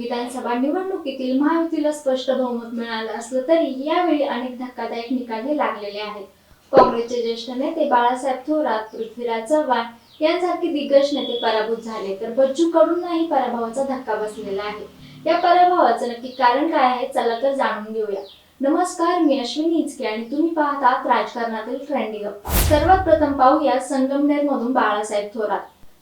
विधानसभा निवडणुकीतील महायुतीला स्पष्ट बहुमत मिळालं असलं तरी यावेळी अनेक धक्कादायक निकाले लागलेले आहेत. काँग्रेसचे ज्येष्ठ नेते बाळासाहेब थोरात पृथ्वीराज चव्हाण यांसारखे दिग्गज नेते पराभूत झाले तर बच्चू कडूंनाही पराभवाचा धक्का बसलेला आहे. या पराभवाचं नक्की कारण काय आहे चला तर जाणून घेऊया. नमस्कार मी अश्विनी इचके आणि तुम्ही पाहतात राजकारणातील ट्रेंडी गप्पा. सर्वात प्रथम पाहूया संगमनेर मधून बाळासाहेब थोरात.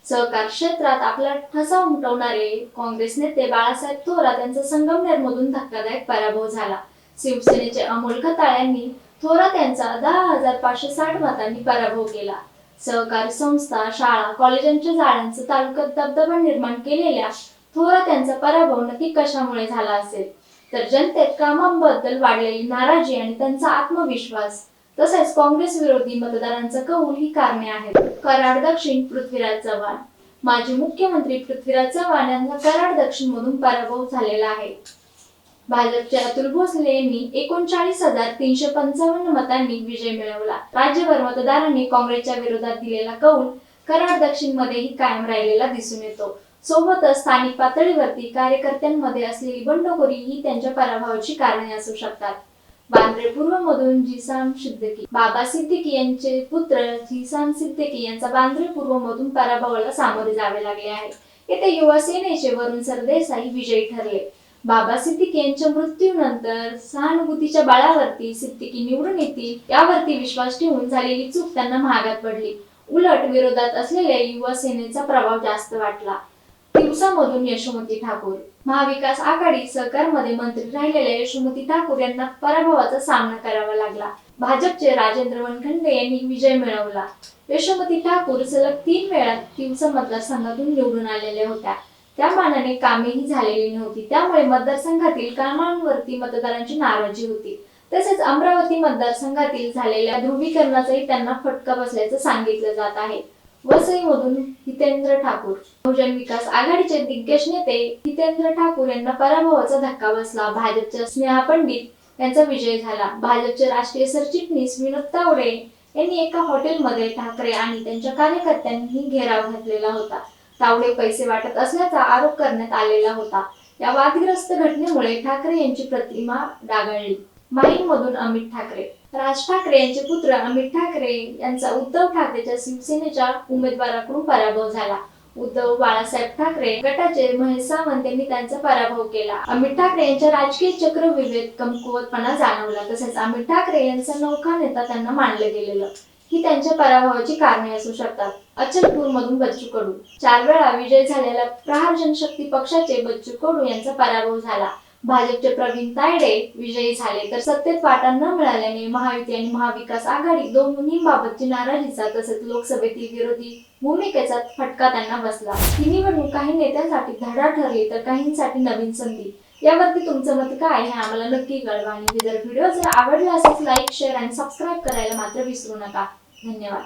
सहकार क्षेत्रात आपला ठसा उमटवणारे काँग्रेस नेते बाळासाहेब थोरात यांचा संगमनेर मधून धक्कादायक पराभव झाला. शिवसेनेचे अमोल खताळ यांनी थोरात यांचा दहा हजार पाचशे साठ मतांनी पराभव केला. सहकारी संस्था शाळा कॉलेजांच्या जाळ्यांचं तालुक्यात दबदबा निर्माण केलेल्या थोरात यांचा पराभव नक्की कशामुळे झाला असेल? तर जनतेत कामांबद्दल वाढलेली नाराजी आणि त्यांचा आत्मविश्वास तसेच काँग्रेस विरोधी मतदारांचा कौल ही कारणे आहेत. कराड दक्षिण पृथ्वीराज चव्हाण. माजी मुख्यमंत्री पृथ्वीराज चव्हाण यांचा कराड दक्षिण मधून पराभव झालेला आहे. भाजपचे अतुल भोसले यांनी एकोणचाळीस हजार तीनशे पंचावन्न मतांनी विजय मिळवला. राज्यभर मतदारांनी काँग्रेसच्या विरोधात दिलेला कौल कराड दक्षिण मध्येही कायम राहिलेला दिसून येतो. सोबतच स्थानिक पातळीवरती कार्यकर्त्यांमध्ये असलेली बंडखोरी ही त्यांच्या पराभवाची कारणे असू शकतात. बांद्रे पूर्व मधून जिसाम सिद्दीकी बाबा सिद्दीकी यांचे पुत्र जिसाम सिद्दीकी यांचा बांद्रे पूर्व मधून पराभवाला सामोरे जावे लागले आहे. येथे युवा सेनेचे वरुण सरदेसाई विजयी ठरले. बाबा सिद्दीकी यांच्या मृत्यूनंतर सहानुभूतीच्या बाळावरती सिद्दीकी निवडून येतील यावरती विश्वास ठेवून झालेली चूक त्यांना महागात पडली. उलट विरोधात असलेल्या युवा सेनेचा प्रभाव जास्त वाटला. दिवसामधून यशोमती ठाकूर. महाविकास आघाडी सरकारमध्ये मंत्री राहिलेल्या यशोमती ठाकूर यांना पराभवाचा सामना करावा लागला. भाजपचे राजेंद्र वनखंडे यांनी विजय मिळवला. यशोमती ठाकूर सलग तीन वेळा तिवसा मतदारसंघातून निवडून आलेल्या होत्या. त्या मानाने कामेही झालेली नव्हती. त्यामुळे मतदारसंघातील कामांवरती मतदारांची नाराजी होती. तसेच अमरावती मतदारसंघातील झालेल्या ध्रुवीकरणाचाही त्यांना फटका बसल्याचं सांगितलं जात आहे. वसईमधून हितेंद्र ठाकूर. बहुजन विकास आघाडीचे दिग्गज नेते हितेंद्र ठाकूर यांना पराभवाचा धक्का बसला. भाजपच्या स्नेहा पंडित यांचा विजय झाला. भाजपचे राष्ट्रीय सरचिटणीस विनोद तावडे यांनी एका हॉटेलमध्ये ठाकरे आणि त्यांच्या कार्यकर्त्यांनी घेराव घातलेला होता. तावडे पैसे वाटत असल्याचा आरोप करण्यात आलेला होता. या वादग्रस्त घटनेमुळे ठाकरे यांची प्रतिमा डागाळली. माहीमधून अमित ठाकरे. राज ठाकरे यांचे पुत्र अमित ठाकरे यांचा उद्धव ठाकरेच्या शिवसेनेच्या उमेदवाराकडून पराभव झाला. उद्धव बाळासाहेब ठाकरे गटाचे महेश सावंत यांनी त्यांचा पराभव केला. अमित ठाकरे यांच्या राजकीय चक्र विवेक कमकुवतपणा जाणवला. तसेच अमित ठाकरे यांचा नौका नेता त्यांना मानलं गेलेलं. ही त्यांच्या पराभवाची कारणे असू शकतात. अचलपूर मधून बच्चू कडू. चार वेळा विजय झालेल्या प्रहार जनशक्ती पक्षाचे बच्चू कडू यांचा पराभव झाला. भाजपचे प्रवीण तायडे विजयी झाले तर सत्तेत वाटा न मिळाल्याने महायुती आणि महाविकास आघाडी दोन्हीबाबतची नाराजीचा तसेच लोकसभेतील विरोधी भूमिकेचा फटका त्यांना बसला. ही निवडणूक काही नेत्यांसाठी धडा ठरली तर काहींसाठी नवीन संधी. यावरती तुमचं मत काय हे आम्हाला नक्की कळवा आणि जर व्हिडिओ जर आवडला असेल लाईक शेअर आणि सबस्क्राईब करायला मात्र विसरू नका. धन्यवाद.